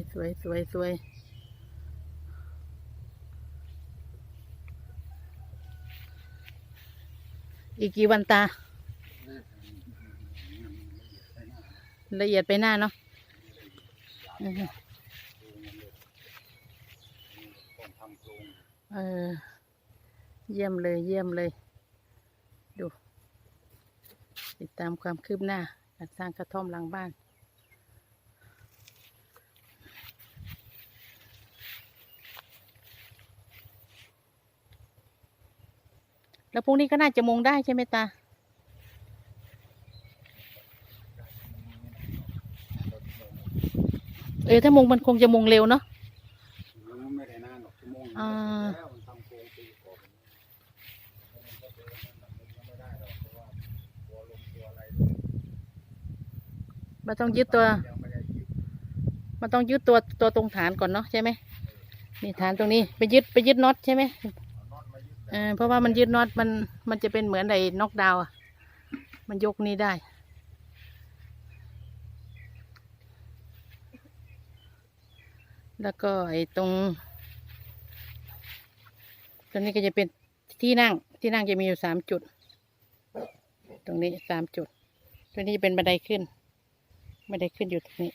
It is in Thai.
วยสวยสวยสวยอีกกี่วันตา ละเอียดไปหน้าเนาะเออ เยี่ยมเลย เยี่ยมเลย ดู ติดตามความคืบหน้า การสร้างกระท่อมหลังบ้าน แล้วพรุ่งนี้ก็น่าจะมุงได้ใช่ไหมตา เออถ้ามุงมันคงจะมุงเร็วเนาะมันไม่ได้นานหรอกชั่วโมงอ่าแล้วมันทำโครงตีก่อนมันก็เดินนั่นน่ะมันก็ไม่ได้หรอกเพราะว่าตัวลงตัวอะไรด้วยมันต้องยึดตัวยังไม่ได้ยึดมันต้องยึดตัวตัวตรงฐานก่อนเนาะใช่ไหมนี่ฐานตรงนี้ ไปยึดไปยึดน็อตใช่ไหม เออเพราะว่ามันยึดน็อตมันมันจะเป็นเหมือนไอ้น็อกดาวอะมันยกนี้ได้ แล้วก็ไอ้ตรงตรงนี้ก็จะเป็นที่นั่งที่นั่งจะมีอยู่สามจุด ตรงนี้สามจุด ตรงนี้จะเป็นบันไดขึ้นบันไดขึ้นอยู่ตรงนี้